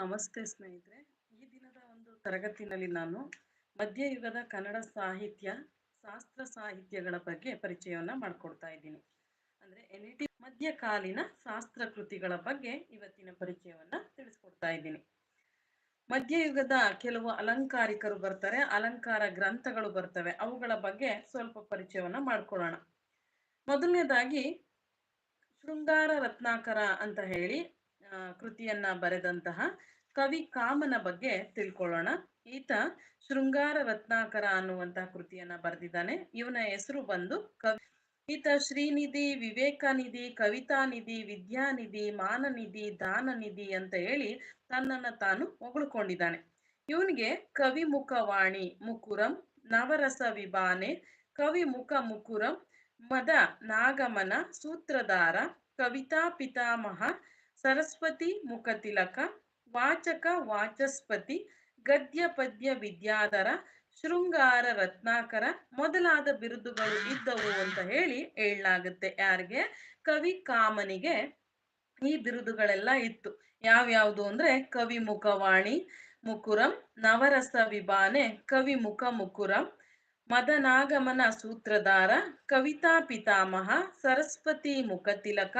ನಮಸ್ತೆ ಸ್ನೇಹಿತರೆ. ಈ ದಿನದ ಒಂದು ತರಗತಿನಲ್ಲಿ ನಾನು ಮಧ್ಯಯುಗದ ಕನ್ನಡ ಸಾಹಿತ್ಯ, ಶಾಸ್ತ್ರ ಸಾಹಿತ್ಯಗಳ ಬಗ್ಗೆ ಪರಿಚಯವನ್ನ ಮಾಡ್ಕೊಡ್ತಾ ಇದ್ದೀನಿ. ಅಂದ್ರೆ ಎನ್ ಮಧ್ಯಕಾಲೀನ ಶಾಸ್ತ್ರ ಕೃತಿಗಳ ಬಗ್ಗೆ ಇವತ್ತಿನ ಪರಿಚಯವನ್ನ ತಿಳಿಸ್ಕೊಡ್ತಾ ಇದ್ದೀನಿ. ಮಧ್ಯಯುಗದ ಕೆಲವು ಅಲಂಕಾರಿಕರು ಬರ್ತಾರೆ, ಅಲಂಕಾರ ಗ್ರಂಥಗಳು ಬರ್ತವೆ, ಅವುಗಳ ಬಗ್ಗೆ ಸ್ವಲ್ಪ ಪರಿಚಯವನ್ನ ಮಾಡ್ಕೊಳ್ಳೋಣ ಮೊದಲನೇದಾಗಿ ಶೃಂಗಾರ ರತ್ನಾಕರ ಅಂತ ಹೇಳಿ ಕೃತಿಯನ್ನ ಬರೆದಂತಹ ಕವಿ ಕಾಮನ ಬಗ್ಗೆ ತಿಳ್ಕೊಳ್ಳೋಣ. ಈತ ಶೃಂಗಾರ ರತ್ನಾಕರ ಅನ್ನುವಂತಹ ಕೃತಿಯನ್ನ ಬರೆದಿದ್ದಾನೆ. ಇವನ ಹೆಸರು ಬಂದು ಕವಿ. ಈತ ಶ್ರೀನಿಧಿ, ವಿವೇಕನಿಧಿ, ಕವಿತಾನಿಧಿ, ವಿದ್ಯಾನಿಧಿ, ಮಾನನಿಧಿ, ದಾನನಿಧಿ ಅಂತ ಹೇಳಿ ತನ್ನನ್ನ ತಾನು ಹೊಗಳ್ಕೊಂಡಿದ್ದಾನೆ. ಇವನಿಗೆ ಕವಿ ಮುಖವಾಣಿ ಮುಕುರಂ, ನವರಸ ವಿಭಾನೆ, ಕವಿ ಮುಖ ಮುಕುರಂ, ಮದ ನಾಗಮನ, ಸೂತ್ರಧಾರ, ಕವಿತಾ ಪಿತಾಮಹ ಸರಸ್ವತಿ ಮುಖತಿಲಕ, ವಾಚಕ ವಾಚಸ್ಪತಿ ಗದ್ಯ ಪದ್ಯ ವಿದ್ಯಾಧರ, ಶೃಂಗಾರ ರತ್ನಾಕರ ಮೊದಲಾದ ಬಿರುದುಗಳು ಇದ್ದವು ಅಂತ ಹೇಳಿ ಹೇಳಲಾಗುತ್ತೆ. ಯಾರಿಗೆ? ಕವಿ ಕಾಮನಿಗೆ ಈ ಬಿರುದುಗಳೆಲ್ಲ ಇತ್ತು. ಯಾವ್ಯಾವುದು ಅಂದ್ರೆ ಕವಿ ಮುಖವಾಣಿ, ಮುಕುರಂ, ನವರಸ ವಿಭಾನೆ, ಕವಿ ಮುಖ ಮುಕುರಂ, ಮದನಾಗಮನ ಸೂತ್ರಧಾರ, ಕವಿತಾ ಪಿತಾಮಹ, ಸರಸ್ವತಿ ಮುಖತಿಲಕ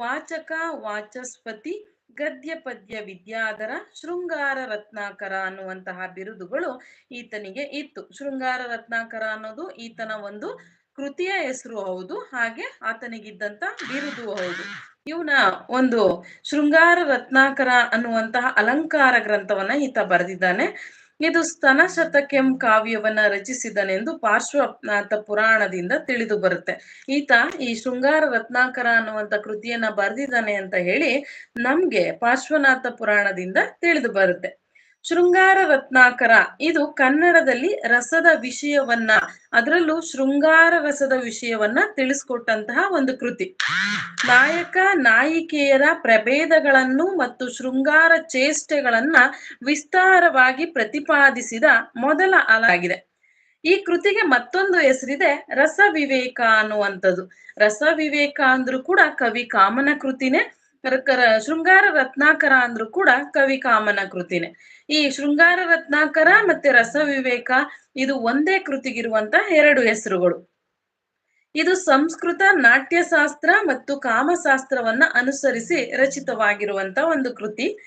ವಾಚಕ, ವಾಚಸ್ಪತಿ ಗದ್ಯ ಪದ್ಯ ವಿದ್ಯಾಧರ, ಶೃಂಗಾರ ರತ್ನಾಕರ ಅನ್ನುವಂತಹ ಬಿರುದುಗಳು ಈತನಿಗೆ ಇತ್ತು. ಶೃಂಗಾರ ರತ್ನಾಕರ ಅನ್ನೋದು ಈತನ ಒಂದು ಕೃತಿಯ ಹೆಸರು ಹೌದು, ಹಾಗೆ ಆತನಿಗಿದ್ದಂತ ಬಿರುದು ಹೌದು. ಇವನ ಒಂದು ಶೃಂಗಾರ ರತ್ನಾಕರ ಅನ್ನುವಂತಹ ಅಲಂಕಾರ ಗ್ರಂಥವನ್ನ ಈತ ಬರೆದಿದ್ದಾನೆ. ಇದು ಸ್ತನ ಶತಕೆಂ ಕಾವ್ಯವನ್ನ ರಚಿಸಿದನೆಂದು ಪಾರ್ಶ್ವನಾಥ ಪುರಾಣದಿಂದ ತಿಳಿದು ಬರುತ್ತೆ. ಈತ ಈ ಶೃಂಗಾರ ರತ್ನಾಕರ ಅನ್ನುವಂತ ಕೃತಿಯನ್ನ ಬರೆದಿದ್ದಾನೆ ಅಂತ ಹೇಳಿ ನಮ್ಗೆ ಪಾರ್ಶ್ವನಾಥ ಪುರಾಣದಿಂದ ತಿಳಿದು ಬರುತ್ತೆ. ಶೃಂಗಾರ ರತ್ನಾಕರ. ಇದು ಕನ್ನಡದಲ್ಲಿ ರಸದ ವಿಷಯವನ್ನ, ಅದರಲ್ಲೂ ಶೃಂಗಾರ ರಸದ ವಿಷಯವನ್ನ ತಿಳಿಸ್ಕೊಟ್ಟಂತಹ ಒಂದು ಕೃತಿ. ನಾಯಕ, ನಾಯಿಕೆಯರ ಪ್ರಭೇದಗಳನ್ನು ಮತ್ತು ಶೃಂಗಾರ ಚೇಷ್ಟೆಗಳನ್ನ ವಿಸ್ತಾರವಾಗಿ ಪ್ರತಿಪಾದಿಸಿದ ಮೊದಲ ಅಲಾಗಿದೆ ಈ ಕೃತಿಗೆ ಮತ್ತೊಂದು ಹೆಸರಿದೆ ರಸ ವಿವೇಕ ಅನ್ನುವಂಥದ್ದು ರಸ ವಿವೇಕ ಅಂದ್ರೂ ಕೂಡ ಕವಿ ಕಾಮನ ಕೃತಿನೇ. ಶೃಂಗಾರ ರತ್ನಾಕರ ಅಂದ್ರೂ ಕೂಡ ಕವಿ ಕಾಮನ ಕೃತಿನೇ. ಈ ಶೃಂಗಾರ ರತ್ನಾಕರ ಮತ್ತೆ ರಸ ವಿವೇಕ ಇದು ಒಂದೇ ಕೃತಿಗಿರುವಂತ ಎರಡು ಹೆಸರುಗಳು. ಇದು ಸಂಸ್ಕೃತ ನಾಟ್ಯಶಾಸ್ತ್ರ ಮತ್ತು ಕಾಮಶಾಸ್ತ್ರವನ್ನ ಅನುಸರಿಸಿ ರಚಿತವಾಗಿರುವಂತ ಒಂದು ಕೃತಿ.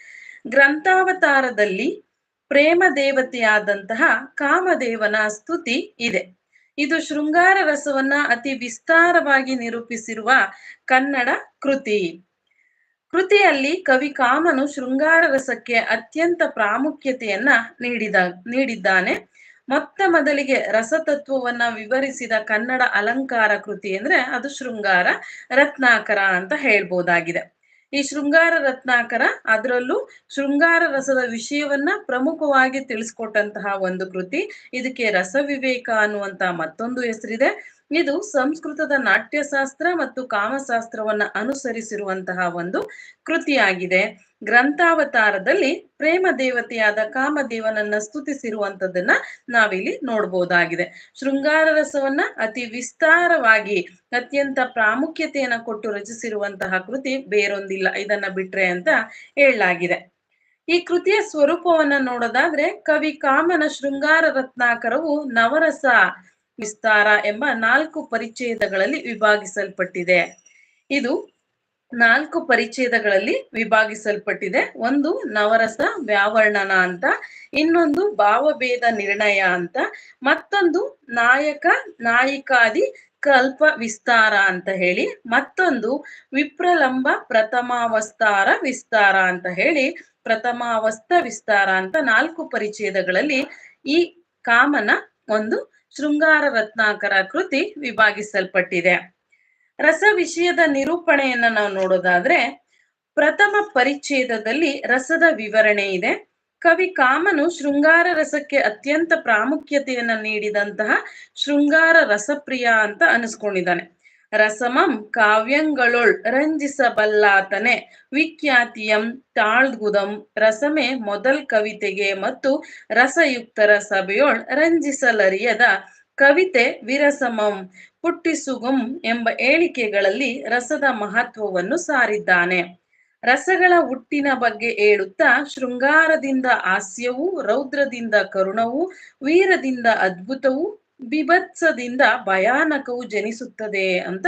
ಗ್ರಂಥಾವತಾರದಲ್ಲಿ ಪ್ರೇಮ ದೇವತೆಯಾದಂತಹ ಕಾಮದೇವನ ಸ್ತುತಿ ಇದೆ. ಇದು ಶೃಂಗಾರ ರಸವನ್ನ ಅತಿ ವಿಸ್ತಾರವಾಗಿ ನಿರೂಪಿಸಿರುವ ಕನ್ನಡ ಕೃತಿ. ಕೃತಿಯಲ್ಲಿ ಕವಿ ಕಾಮನು ಶೃಂಗಾರ ರಸಕ್ಕೆ ಅತ್ಯಂತ ಪ್ರಾಮುಖ್ಯತೆಯನ್ನ ನೀಡಿದ, ನೀಡಿದ್ದಾನೆ. ಮೊತ್ತ ಮೊದಲಿಗೆ ರಸತತ್ವವನ್ನ ವಿವರಿಸಿದ ಕನ್ನಡ ಅಲಂಕಾರ ಕೃತಿ ಅಂದ್ರೆ ಅದು ಶೃಂಗಾರ ರತ್ನಾಕರ ಅಂತ ಹೇಳ್ಬೋದಾಗಿದೆ. ಈ ಶೃಂಗಾರ ರತ್ನಾಕರ ಅದರಲ್ಲೂ ಶೃಂಗಾರ ರಸದ ವಿಷಯವನ್ನ ಪ್ರಮುಖವಾಗಿ ತಿಳಿಸ್ಕೊಟ್ಟಂತಹ ಒಂದು ಕೃತಿ. ಇದಕ್ಕೆ ರಸವಿವೇಕ ಅನ್ನುವಂತ ಮತ್ತೊಂದು ಹೆಸರಿದೆ. ಇದು ಸಂಸ್ಕೃತದ ನಾಟ್ಯಶಾಸ್ತ್ರ ಮತ್ತು ಕಾಮಶಾಸ್ತ್ರವನ್ನ ಅನುಸರಿಸಿರುವಂತಹ ಒಂದು ಕೃತಿಯಾಗಿದೆ. ಗ್ರಂಥಾವತಾರದಲ್ಲಿ ಪ್ರೇಮ ದೇವತೆಯಾದ ಕಾಮದೇವನನ್ನ ಸ್ತುತಿಸಿರುವಂತದನ್ನ ನಾವಿಲ್ಲಿ ನೋಡಬಹುದಾಗಿದೆ ಶೃಂಗಾರ ರಸವನ್ನ ಅತಿ ವಿಸ್ತಾರವಾಗಿ ಅತ್ಯಂತ ಪ್ರಾಮುಖ್ಯತೆಯನ್ನ ಕೊಟ್ಟು ರಚಿಸಿರುವಂತಹ ಕೃತಿ ಬೇರೊಂದಿಲ್ಲ. ಇದನ್ನ ಬಿಟ್ರೆ ಅಂತ ಹೇಳಲಾಗಿದೆ. ಈ ಕೃತಿಯ ಸ್ವರೂಪವನ್ನ ನೋಡೋದಾದ್ರೆ ಕವಿ ಕಾಮನ ಶೃಂಗಾರ ರತ್ನಾಕರವು ನವರಸ ವಿಸ್ತಾರ ಎಂಬ ನಾಲ್ಕು ಪರಿಚ್ಛೇದಗಳಲ್ಲಿ ವಿಭಾಗಿಸಲ್ಪಟ್ಟಿದೆ. ಇದು ನಾಲ್ಕು ಪರಿಚ್ಛೇದಗಳಲ್ಲಿ ವಿಭಾಗಿಸಲ್ಪಟ್ಟಿದೆ. ಒಂದು ನವರಸ ವ್ಯಾವರ್ಣನ ಅಂತ, ಇನ್ನೊಂದು ಭಾವಭೇದ ನಿರ್ಣಯ ಅಂತ, ಮತ್ತೊಂದು ನಾಯಕ ನಾಯಿಕಾದಿ ಕಲ್ಪ ವಿಸ್ತಾರ ಅಂತ ಹೇಳಿ, ಮತ್ತೊಂದು ವಿಪ್ರಲಂಬ ಪ್ರಥಮಾವಸ್ತಾರ ವಿಸ್ತಾರ ಅಂತ ಹೇಳಿ, ಪ್ರಥಮಾವಸ್ಥ ವಿಸ್ತಾರ ಅಂತ ನಾಲ್ಕು ಪರಿಚ್ಛೇದಗಳಲ್ಲಿ ಈ ಕಾಮನ ಒಂದು ಶೃಂಗಾರ ರತ್ನಾಕರ ಕೃತಿ ವಿಭಾಗಿಸಲ್ಪಟ್ಟಿದೆ. ರಸ ವಿಷಯದ ನಿರೂಪಣೆಯನ್ನ ನಾವು ನೋಡೋದಾದ್ರೆ, ಪ್ರಥಮ ಪರಿಚ್ಛೇದದಲ್ಲಿ ರಸದ ವಿವರಣೆ ಇದೆ. ಕವಿ ಕಾಮನು ಶೃಂಗಾರ ರಸಕ್ಕೆ ಅತ್ಯಂತ ಪ್ರಾಮುಖ್ಯತೆಯನ್ನ ನೀಡಿದಂತಹ ಶೃಂಗಾರ ರಸಪ್ರಿಯ ಅಂತ ಅನಿಸ್ಕೊಂಡಿದ್ದಾನೆ. ರಸಮಂ ಕಾವ್ಯಂಗಳೊಳ್ ರಂಜಿಸಬಲ್ಲಾತನೆ. ವಿಖ್ಯಾತಿಯಂ ತಾಳ್ಗುದಂ ರಸಮೆ ಮೊದಲ್ ಕವಿತೆಗೆ ಮತ್ತು ರಸಯುಕ್ತರ ಸಭೆಯೊಳ್ ರಂಜಿಸಲರಿಯದ ಕವಿತೆ ವಿರಸಮಂ. ಪುಟ್ಟಿಸುಗುಂ ಎಂಬ ಹೇಳಿಕೆಗಳಲ್ಲಿ ರಸದ ಮಹತ್ವವನ್ನು ಸಾರಿದ್ದಾನೆ. ರಸಗಳ ಹುಟ್ಟಿನ ಬಗ್ಗೆ ಹೇಳುತ್ತಾ ಶೃಂಗಾರದಿಂದ ಹಾಸ್ಯವೂ, ರೌದ್ರದಿಂದ ಕರುಣವೂ, ವೀರದಿಂದ ಅದ್ಭುತವೂ ಬಿಭತ್ಸದಿಂದ ಭಯಾನಕವು ಜನಿಸುತ್ತದೆ ಅಂತ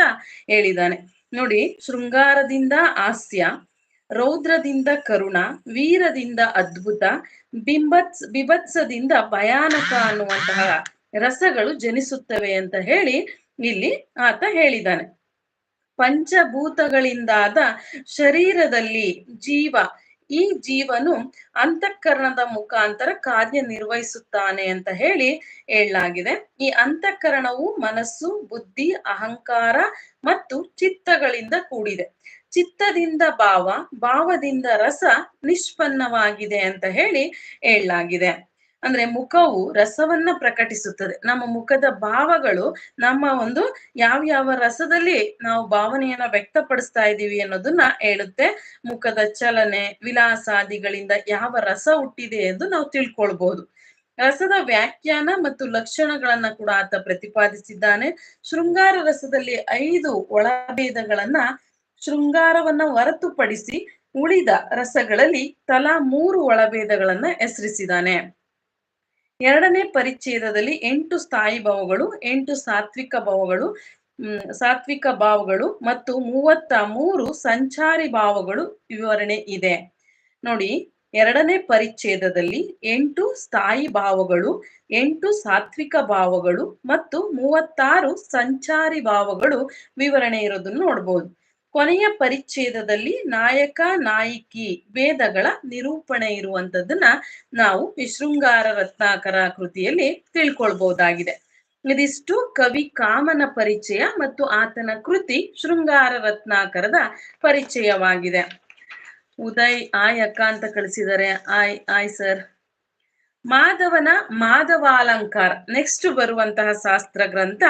ಹೇಳಿದಾನೆ ನೋಡಿ, ಶೃಂಗಾರದಿಂದ ಹಾಸ್ಯ, ರೌದ್ರದಿಂದ ಕರುಣ, ವೀರದಿಂದ ಅದ್ಭುತ, ಬಿಂಬತ್ಸ್, ಬಿಭತ್ಸದಿಂದ ಭಯಾನಕ ಅನ್ನುವಂತಹ ರಸಗಳು ಜನಿಸುತ್ತವೆ ಅಂತ ಹೇಳಿ ಇಲ್ಲಿ ಆತ ಹೇಳಿದ್ದಾನೆ. ಪಂಚಭೂತಗಳಿಂದಾದ ಶರೀರದಲ್ಲಿ ಜೀವ ಈ ಜೀವನು ಅಂತಃಕರಣದ ಮುಖಾಂತರ ಕಾರ್ಯನಿರ್ವಹಿಸುತ್ತಾನೆ ಅಂತ ಹೇಳಿ ಹೇಳಲಾಗಿದೆ. ಈ ಅಂತಃಕರಣವು ಮನಸ್ಸು, ಬುದ್ಧಿ, ಅಹಂಕಾರ ಮತ್ತು ಚಿತ್ತಗಳಿಂದ ಕೂಡಿದೆ. ಚಿತ್ತದಿಂದ ಭಾವ, ಭಾವದಿಂದ ರಸ ನಿಷ್ಪನ್ನವಾಗಿದೆ ಅಂತ ಹೇಳಿ ಹೇಳಲಾಗಿದೆ. ಅಂದ್ರೆ ಮುಖವು ರಸವನ್ನ ಪ್ರಕಟಿಸುತ್ತದೆ. ನಮ್ಮ ಮುಖದ ಭಾವಗಳು ನಮ್ಮ ಒಂದು ಯಾವ ಯಾವ ರಸದಲ್ಲಿ ನಾವು ಭಾವನೆಯನ್ನ ವ್ಯಕ್ತಪಡಿಸ್ತಾ ಇದ್ದೀವಿ ಅನ್ನೋದನ್ನ ಹೇಳುತ್ತೆ. ಮುಖದ ಚಲನೆ ವಿಲಾಸಾದಿಗಳಿಂದ ಯಾವ ರಸ ಹುಟ್ಟಿದೆ ಎಂದು ನಾವು ತಿಳ್ಕೊಳ್ಬಹುದು ರಸದ ವ್ಯಾಖ್ಯಾನ ಮತ್ತು ಲಕ್ಷಣಗಳನ್ನ ಕೂಡ ಆತ ಪ್ರತಿಪಾದಿಸಿದ್ದಾನೆ. ಶೃಂಗಾರ ರಸದಲ್ಲಿ ಐದು ಒಳಭೇದಗಳನ್ನ ಶೃಂಗಾರವನ್ನ ಹೊರತುಪಡಿಸಿ ಉಳಿದ ರಸಗಳಲ್ಲಿ ತಲಾ ಮೂರು ಒಳಭೇದಗಳನ್ನ ಹೆಸರಿಸಿದ್ದಾನೆ. ಎರಡನೇ ಪರಿಚ್ಛೇದದಲ್ಲಿ ಎಂಟು ಸ್ಥಾಯಿ ಭಾವಗಳು, ಎಂಟು ಸಾತ್ವಿಕ ಭಾವಗಳು ಸಾತ್ವಿಕ ಭಾವಗಳು ಮತ್ತು ಮೂವತ್ತ ಮೂರು ಸಂಚಾರಿ ಭಾವಗಳು ವಿವರಣೆ ಇದೆ. ನೋಡಿ, ಎರಡನೇ ಪರಿಚ್ಛೇದದಲ್ಲಿ ಎಂಟು ಸ್ಥಾಯಿ ಭಾವಗಳು, ಎಂಟು ಸಾತ್ವಿಕ ಭಾವಗಳು ಮತ್ತು ಮೂವತ್ತಾರು ಸಂಚಾರಿ ಭಾವಗಳು ವಿವರಣೆ ಇರೋದನ್ನು ನೋಡ್ಬೋದು. ಕೊನೆಯ ಪರಿಚ್ಛೇದದಲ್ಲಿ ನಾಯಕ, ನಾಯಕಿ ಭೇದಗಳ ನಿರೂಪಣೆ ಇರುವಂತದ್ದನ್ನ ನಾವು ವಿಶೃಂಗಾರ ರತ್ನಾಕರ ಕೃತಿಯಲ್ಲಿ ತಿಳ್ಕೊಳ್ಬಹುದಾಗಿದೆ. ಇದಿಷ್ಟು ಕವಿ ಕಾಮನ ಪರಿಚಯ ಮತ್ತು ಆತನ ಕೃತಿ ಶೃಂಗಾರ ರತ್ನಾಕರದ ಪರಿಚಯವಾಗಿದೆ. ಉದಯ್, ಆಯ್ ಅಕ್ಕ ಅಂತ ಕಳಿಸಿದ್ದಾರೆ ಆಯ್ ಆಯ್ ಸರ್. ಮಾಧವನ ಮಾಧವಾಲಂಕಾರ. ನೆಕ್ಸ್ಟ್ ಬರುವಂತಹ ಶಾಸ್ತ್ರ ಗ್ರಂಥ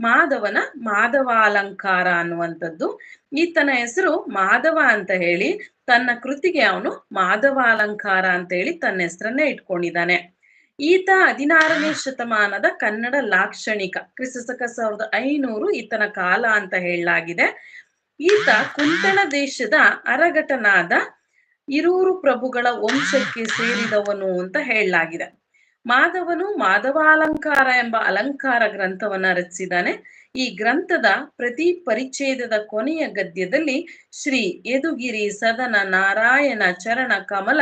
ಮಾಧವನ ಮಾಧವಾಲಂಕಾರ ಅನ್ನುವಂಥದ್ದು. ಈತನ ಹೆಸರು ಮಾಧವ ಅಂತ ಹೇಳಿ, ತನ್ನ ಕೃತಿಗೆ ಅವನು ಮಾಧವಾಲಂಕಾರ ಅಂತ ಹೇಳಿ ತನ್ನ ಹೆಸರನ್ನೇ ಇಟ್ಕೊಂಡಿದ್ದಾನೆ. ಈತ ಹದಿನಾರನೇ ಶತಮಾನದ ಕನ್ನಡ ಲಾಕ್ಷಣಿಕ, ಕ್ರಿಸ್ತಕ ಸಾವಿರದ ಐನೂರು ಈತನ ಕಾಲ ಅಂತ ಹೇಳಲಾಗಿದೆ. ಈತ ಕುಂತಳ ದೇಶದ ಅರಗಟನಾದ ಇರೂರು ಪ್ರಭುಗಳ ವಂಶಕ್ಕೆ ಸೇರಿದವನು ಅಂತ ಹೇಳಲಾಗಿದೆ. ಮಾಧವನು ಮಾಧವಾಲಂಕಾರ ಎಂಬ ಅಲಂಕಾರ ಗ್ರಂಥವನ್ನ ರಚಿಸಿದ್ದಾನೆ. ಈ ಗ್ರಂಥದ ಪ್ರತಿ ಪರಿಚ್ಛೇದದ ಕೊನೆಯ ಗದ್ಯದಲ್ಲಿ ಶ್ರೀ ಯದುಗಿರಿ ಸದನ ನಾರಾಯಣ ಚರಣ ಕಮಲ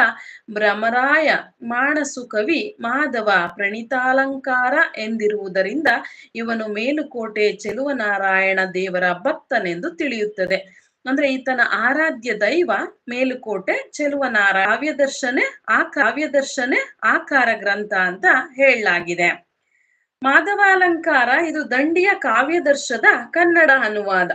ಭ್ರಮರಾಯ ಮಾಣಸು ಕವಿ ಮಾಧವ ಪ್ರಣಿತಾಲಂಕಾರ ಎಂದಿರುವುದರಿಂದ ಇವನು ಮೇಲುಕೋಟೆ ಚೆಲುವನಾರಾಯಣ ದೇವರ ಭಕ್ತನೆಂದು ತಿಳಿಯುತ್ತದೆ. ಅಂದ್ರೆ ಈತನ ಆರಾಧ್ಯ ದೈವ ಮೇಲುಕೋಟೆ ಚೆಲುವನಾರ ಕಾವ್ಯದರ್ಶನೆ, ಆ ಕಾವ್ಯದರ್ಶನೆ, ಆಕಾರ ಗ್ರಂಥ ಅಂತ ಹೇಳಲಾಗಿದೆ. ಮಾಧವಾಲಂಕಾರ ಇದು ದಂಡಿಯ ಕಾವ್ಯದರ್ಶದ ಕನ್ನಡ ಅನುವಾದ.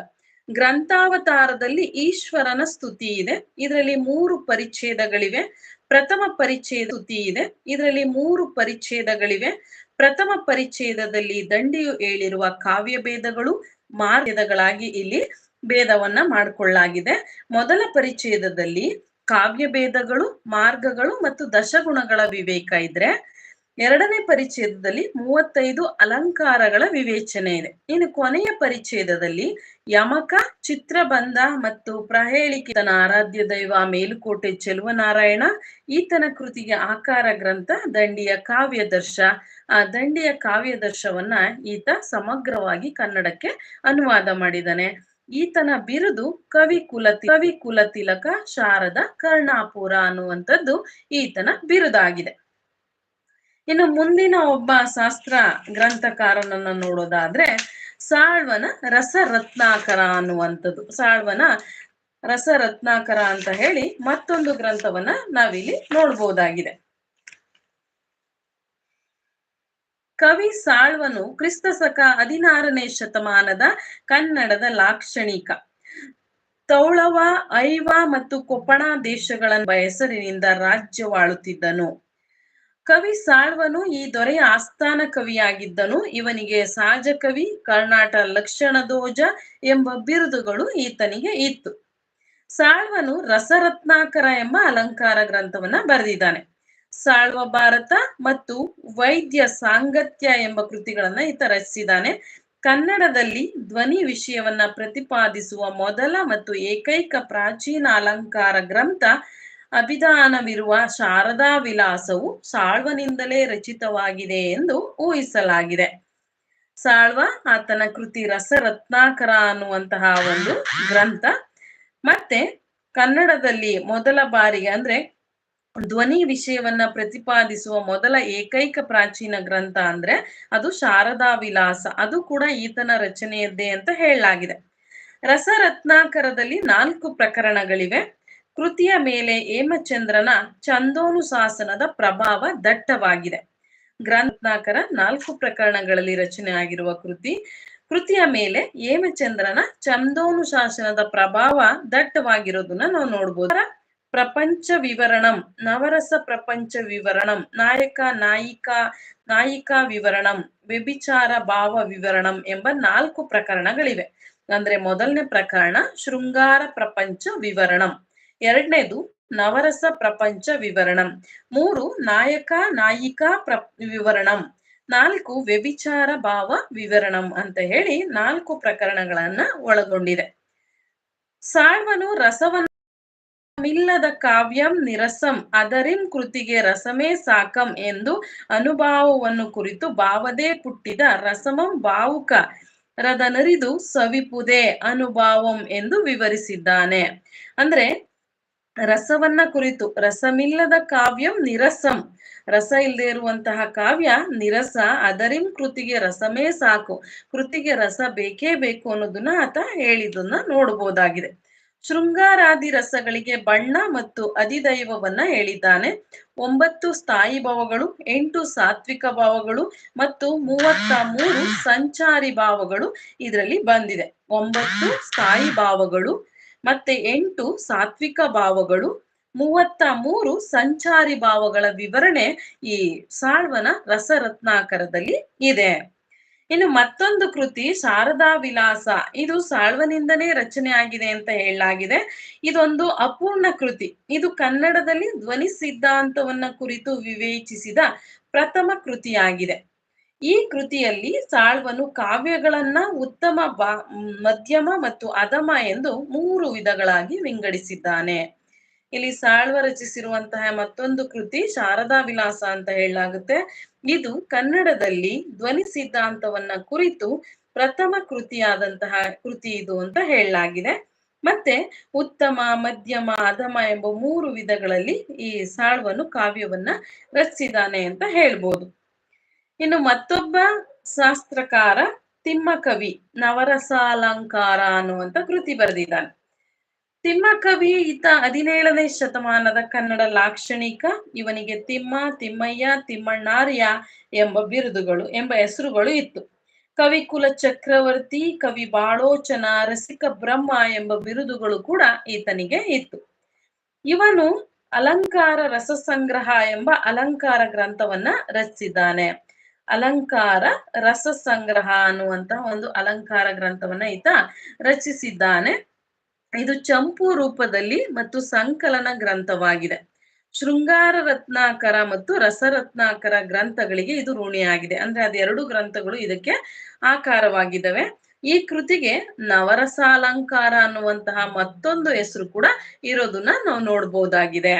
ಗ್ರಂಥಾವತಾರದಲ್ಲಿ ಈಶ್ವರನ ಸ್ತುತಿ ಇದೆ. ಇದರಲ್ಲಿ ಮೂರು ಪರಿಚ್ಛೇದಗಳಿವೆ. ಪ್ರಥಮ ಪರಿಚ್ಛೇದ ಸ್ತುತಿ ಇದೆ. ಇದರಲ್ಲಿ ಮೂರು ಪರಿಚ್ಛೇದಗಳಿವೆ. ಪ್ರಥಮ ಪರಿಚ್ಛೇದದಲ್ಲಿ ದಂಡಿಯು ಹೇಳಿರುವ ಕಾವ್ಯ ಭೇದಗಳು ಮಾರ್ಗಗಳಾಗಿ ಇಲ್ಲಿ ಭೇದವನ್ನ ಮಾಡಿಕೊಳ್ಳಲಾಗಿದೆ ಮೊದಲ ಪರಿಚ್ಛೇದದಲ್ಲಿ ಕಾವ್ಯ ಭೇದಗಳು, ಮಾರ್ಗಗಳು ಮತ್ತು ದಶಗುಣಗಳ ವಿವೇಕ ಇದ್ರೆ, ಎರಡನೇ ಪರಿಚ್ಛೇದದಲ್ಲಿ ಮೂವತ್ತೈದು ಅಲಂಕಾರಗಳ ವಿವೇಚನೆ ಇದೆ. ಇನ್ನು ಕೊನೆಯ ಪರಿಚ್ಛೇದದಲ್ಲಿ ಯಮಕ, ಚಿತ್ರಬಂಧ ಮತ್ತು ಪ್ರಹೇಳಿಕಿತನ ಆರಾಧ್ಯ ದೈವ ಮೇಲುಕೋಟೆ ಚೆಲುವನಾರಾಯಣ, ಈತನ ಕೃತಿಗೆ ಆಕಾರ ಗ್ರಂಥ, ದಂಡಿಯ ಕಾವ್ಯದರ್ಶ. ಆ ದಂಡಿಯ ಕಾವ್ಯದರ್ಶವನ್ನ ಈತ ಸಮಗ್ರವಾಗಿ ಕನ್ನಡಕ್ಕೆ ಅನುವಾದ ಮಾಡಿದ್ದಾನೆ. ಈತನ ಬಿರುದು ಕವಿ ಕುಲತಿ, ಕವಿ ಕುಲತಿಲಕ ಶಾರದ ಕರ್ಣಾಪುರ ಅನ್ನುವಂಥದ್ದು ಈತನ ಬಿರುದಾಗಿದೆ. ಇನ್ನು ಮುಂದಿನ ಒಬ್ಬ ಶಾಸ್ತ್ರ ಗ್ರಂಥಕಾರನನ್ನ ನೋಡೋದಾದ್ರೆ ಸಾಳ್ವನ ರಸರತ್ನಾಕರ ಅನ್ನುವಂಥದ್ದು. ಸಾಳ್ವನ ರಸರತ್ನಾಕರ ಅಂತ ಹೇಳಿ ಮತ್ತೊಂದು ಗ್ರಂಥವನ್ನ ನಾವಿಲ್ಲಿ ನೋಡ್ಬೋದಾಗಿದೆ. ಕವಿ ಸಾಳ್ವನು ಕ್ರಿಸ್ತ ಸಕ ಹದಿನಾರನೇ ಶತಮಾನದ ಕನ್ನಡದ ಲಾಕ್ಷಣಿಕ. ತೌಳವ, ಐವ ಮತ್ತು ಕೊಪ್ಪಣ ದೇಶಗಳ ಹೆಸರಿನಿಂದ ರಾಜ್ಯವಾಳುತ್ತಿದ್ದನು. ಕವಿ ಸಾಳ್ವನು ಈ ದೊರೆಯ ಆಸ್ಥಾನ ಕವಿಯಾಗಿದ್ದನು. ಇವನಿಗೆ ಸಹಜ ಕವಿ ಕರ್ನಾಟ ಲಕ್ಷಣದೋಜ ಎಂಬ ಬಿರುದುಗಳು ಈತನಿಗೆ ಇತ್ತು. ಸಾಳ್ವನು ರಸರತ್ನಾಕರ ಎಂಬ ಅಲಂಕಾರ ಗ್ರಂಥವನ್ನ ಬರೆದಿದ್ದಾನೆ. ಸಾಳ್ವ ಭಾರತ ಮತ್ತು ವೈದ್ಯ ಸಾಂಗತ್ಯ ಎಂಬ ಕೃತಿಗಳನ್ನ ಈತ ರಚಿಸಿದ್ದಾನೆ. ಕನ್ನಡದಲ್ಲಿ ಧ್ವನಿ ವಿಷಯವನ್ನ ಪ್ರತಿಪಾದಿಸುವ ಮೊದಲ ಮತ್ತು ಏಕೈಕ ಪ್ರಾಚೀನ ಅಲಂಕಾರ ಗ್ರಂಥ ಅಭಿಧಾನವಿರುವ ಶಾರದಾ ವಿಲಾಸವು ಸಾಳ್ವನಿಂದಲೇ ರಚಿತವಾಗಿದೆ ಎಂದು ಊಹಿಸಲಾಗಿದೆ. ಸಾಳ್ವ ಆತನ ಕೃತಿ ರಸರತ್ನಾಕರ ಅನ್ನುವಂತಹ ಒಂದು ಗ್ರಂಥ. ಮತ್ತೆ ಕನ್ನಡದಲ್ಲಿ ಮೊದಲ ಬಾರಿಗೆ ಅಂದ್ರೆ ಧ್ವನಿ ವಿಷಯವನ್ನ ಪ್ರತಿಪಾದಿಸುವ ಮೊದಲ ಏಕೈಕ ಪ್ರಾಚೀನ ಗ್ರಂಥ ಅಂದ್ರೆ ಅದು ಶಾರದಾ ವಿಲಾಸ. ಅದು ಕೂಡ ಈತನ ರಚನೆಯದ್ದೇ ಅಂತ ಹೇಳಲಾಗಿದೆ. ರಸರತ್ನಾಕರದಲ್ಲಿ ನಾಲ್ಕು ಪ್ರಕರಣಗಳಿವೆ. ಕೃತಿಯ ಮೇಲೆ ಹೇಮಚಂದ್ರನ ಚಂದೋನುಶಾಸನದ ಪ್ರಭಾವ ದಟ್ಟವಾಗಿದೆ. ಗ್ರಂಥನಾಕರ ನಾಲ್ಕು ಪ್ರಕರಣಗಳಲ್ಲಿ ರಚನೆ ಆಗಿರುವ ಕೃತಿ, ಕೃತಿಯ ಮೇಲೆ ಹೇಮಚಂದ್ರನ ಚಂದೋನುಶಾಸನದ ಪ್ರಭಾವ ದಟ್ಟವಾಗಿರೋದನ್ನ ನಾವು ನೋಡ್ಬೋದು. ಪ್ರಪಂಚ ವಿವರಣಂ, ನವರಸ ಪ್ರಪಂಚ ವಿವರಣಂ, ನಾಯಕ, ನಾಯಿಕಾ ನಾಯಿಕಾ ವಿವರಣಂ, ವ್ಯಭಿಚಾರ ಭಾವ ವಿವರಣಂ ಎಂಬ ನಾಲ್ಕು ಪ್ರಕರಣಗಳಿವೆ. ಅಂದ್ರೆ ಮೊದಲನೇ ಪ್ರಕರಣ, ಶೃಂಗಾರ ಪ್ರಪಂಚ ವಿವರಣಂ. ಎರಡನೇದು, ನವರಸ ಪ್ರಪಂಚ ವಿವರಣಂ. ಮೂರು, ನಾಯಕ, ನಾಯಿಕಾ ಪ್ರ, ವಿವರಣಂ. ನಾಲ್ಕು, ವ್ಯಭಿಚಾರ ಭಾವ ವಿವರಣಂ ಅಂತ ಹೇಳಿ ನಾಲ್ಕು ಪ್ರಕರಣಗಳನ್ನ ಒಳಗೊಂಡಿದೆ. ಸಾಳ್ವನು ರಸವನ್ನ ಮಿಲ್ಲದ ಕಾವ್ಯಂ ನಿರಸಂ, ಅದರಿಂ ಕೃತಿಗೆ ರಸಮೇ ಸಾಕಂ ಎಂದು ಅನುಭಾವವನ್ನು ಕುರಿತು ಭಾವದೇ ಪುಟ್ಟಿದ ರಸಮಂ ಭಾವುಕ, ರದನರಿದು ಸವಿಪುದೆ ಅನುಭಾವಂ ಎಂದು ವಿವರಿಸಿದ್ದಾನೆ. ಅಂದ್ರೆ ರಸವನ್ನ ಕುರಿತು, ರಸಮಿಲ್ಲದ ಕಾವ್ಯಂ ನಿರಸಂ, ರಸ ಇಲ್ಲದೆ ಇರುವಂತಹ ಕಾವ್ಯ ನಿರಸ, ಅದರಿಂ ಕೃತಿಗೆ ರಸಮೇ ಸಾಕು, ಕೃತಿಗೆ ರಸ ಬೇಕೇ ಬೇಕು ಅನ್ನೋದನ್ನ ಆತ ಹೇಳಿದನ್ನ ನೋಡಬಹುದಾಗಿದೆ ಶೃಂಗಾರಾದಿ ರಸಗಳಿಗೆ ಬಣ್ಣ ಮತ್ತು ಅಧಿದೈವವನ್ನ ಹೇಳಿದ್ದಾನೆ. ಒಂಬತ್ತು ಸ್ಥಾಯಿ ಭಾವಗಳು, ಎಂಟು ಸಾತ್ವಿಕ ಭಾವಗಳು ಮತ್ತು ಮೂವತ್ತ ಮೂರು ಸಂಚಾರಿ ಭಾವಗಳು ಇದರಲ್ಲಿ ಬಂದಿದೆ. ಒಂಬತ್ತು ಸ್ಥಾಯಿ ಭಾವಗಳು ಮತ್ತೆ ಎಂಟು ಸಾತ್ವಿಕ ಭಾವಗಳು, ಮೂವತ್ತ ಮೂರು ಸಂಚಾರಿ ಭಾವಗಳ ವಿವರಣೆ ಈ ಸಾಳ್ವನ ರಸರತ್ನಾಕರದಲ್ಲಿ ಇದೆ. ಇನ್ನು ಮತ್ತೊಂದು ಕೃತಿ, ಶಾರದಾ ವಿಲಾಸ. ಇದು ಸಾಳ್ವನಿಂದನೇ ರಚನೆ ಆಗಿದೆ ಅಂತ ಹೇಳಲಾಗಿದೆ. ಇದೊಂದು ಅಪೂರ್ಣ ಕೃತಿ. ಇದು ಕನ್ನಡದಲ್ಲಿ ಧ್ವನಿ ಸಿದ್ಧಾಂತವನ್ನ ಕುರಿತು ವಿವೇಚಿಸಿದ ಪ್ರಥಮ ಕೃತಿಯಾಗಿದೆ. ಈ ಕೃತಿಯಲ್ಲಿ ಸಾಳ್ವನು ಕಾವ್ಯಗಳನ್ನ ಉತ್ತಮ ಬಾ, ಮಧ್ಯಮ ಮತ್ತು ಅಧಮ ಎಂದು ಮೂರು ವಿಧಗಳಾಗಿ ವಿಂಗಡಿಸಿದ್ದಾನೆ. ಇಲ್ಲಿ ಸಾಳ್ವ ರಚಿಸಿರುವಂತಹ ಮತ್ತೊಂದು ಕೃತಿ, ಶಾರದಾ ವಿಲಾಸ ಅಂತ ಹೇಳಲಾಗುತ್ತೆ. ಇದು ಕನ್ನಡದಲ್ಲಿ ಧ್ವನಿ ಸಿದ್ಧಾಂತವನ್ನ ಕುರಿತು ಪ್ರಥಮ ಕೃತಿಯಾದಂತಹ ಕೃತಿ ಇದು ಅಂತ ಹೇಳಲಾಗಿದೆ. ಮತ್ತೆ ಉತ್ತಮ, ಮಧ್ಯಮ, ಅಧಮ ಎಂಬ ಮೂರು ವಿಧಗಳಲ್ಲಿ ಈ ಸಾಳ್ವನು ಕಾವ್ಯವನ್ನ ರಚಿಸಿದಾನೆ ಅಂತ ಹೇಳ್ಬೋದು. ಇನ್ನು ಮತ್ತೊಬ್ಬ ಶಾಸ್ತ್ರಕಾರ ತಿಮ್ಮಕವಿ, ನವರಸಾಲಂಕಾರ ಅನ್ನುವಂತ ಕೃತಿ ಬರೆದಿದ್ದಾನೆ. ತಿಮ್ಮಕವಿ ಈತ ಹದಿನೇಳನೇ ಶತಮಾನದ ಕನ್ನಡ ಲಾಕ್ಷಣಿಕ. ಇವನಿಗೆ ತಿಮ್ಮ, ತಿಮ್ಮಯ್ಯ, ತಿಮ್ಮಣ್ಣಾರ್ಯ ಎಂಬ ಬಿರುದುಗಳು, ಎಂಬ ಹೆಸರುಗಳು ಇತ್ತು. ಕವಿ ಕುಲ ಚಕ್ರವರ್ತಿ, ಕವಿ ಬಾಳೋಚನ, ರಸಿಕ ಬ್ರಹ್ಮ ಎಂಬ ಬಿರುದುಗಳು ಕೂಡ ಈತನಿಗೆ ಇತ್ತು. ಇವನು ಅಲಂಕಾರ ರಸಸಂಗ್ರಹ ಎಂಬ ಅಲಂಕಾರ ಗ್ರಂಥವನ್ನ ರಚಿಸಿದ್ದಾನೆ. ಅಲಂಕಾರ ರಸ ಸಂಗ್ರಹ ಅನ್ನುವಂತಹ ಒಂದು ಅಲಂಕಾರ ಗ್ರಂಥವನ್ನ ಈತ ರಚಿಸಿದ್ದಾನೆ. ಇದು ಚಂಪು ರೂಪದಲ್ಲಿ ಮತ್ತು ಸಂಕಲನ ಗ್ರಂಥವಾಗಿದೆ. ಶೃಂಗಾರ ರತ್ನಾಕರ ಮತ್ತು ರಸರತ್ನಾಕರ ಗ್ರಂಥಗಳಿಗೆ ಇದು ಋಣಿಯಾಗಿದೆ. ಅಂದ್ರೆ ಅದೆರಡು ಗ್ರಂಥಗಳು ಇದಕ್ಕೆ ಆಕಾರವಾಗಿದ್ದಾವೆ. ಈ ಕೃತಿಗೆ ನವರಸಾಲಂಕಾರ ಅನ್ನುವಂತಹ ಮತ್ತೊಂದು ಹೆಸರು ಕೂಡ ಇರೋದನ್ನ ನಾವು ನೋಡ್ಬೋದಾಗಿದೆ.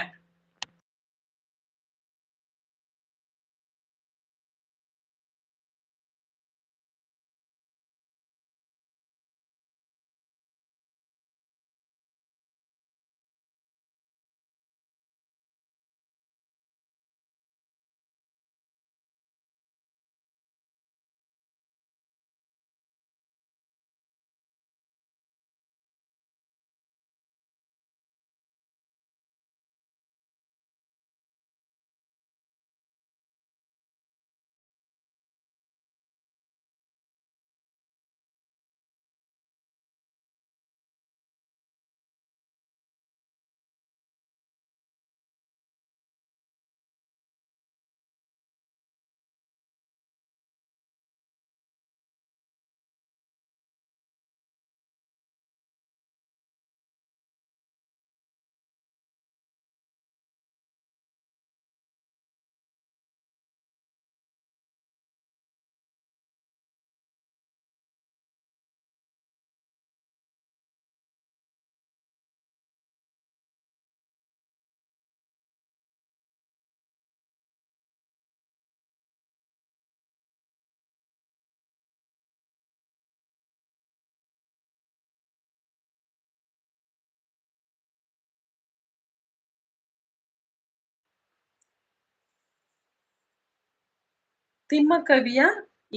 ತಿಮ್ಮಕವಿಯ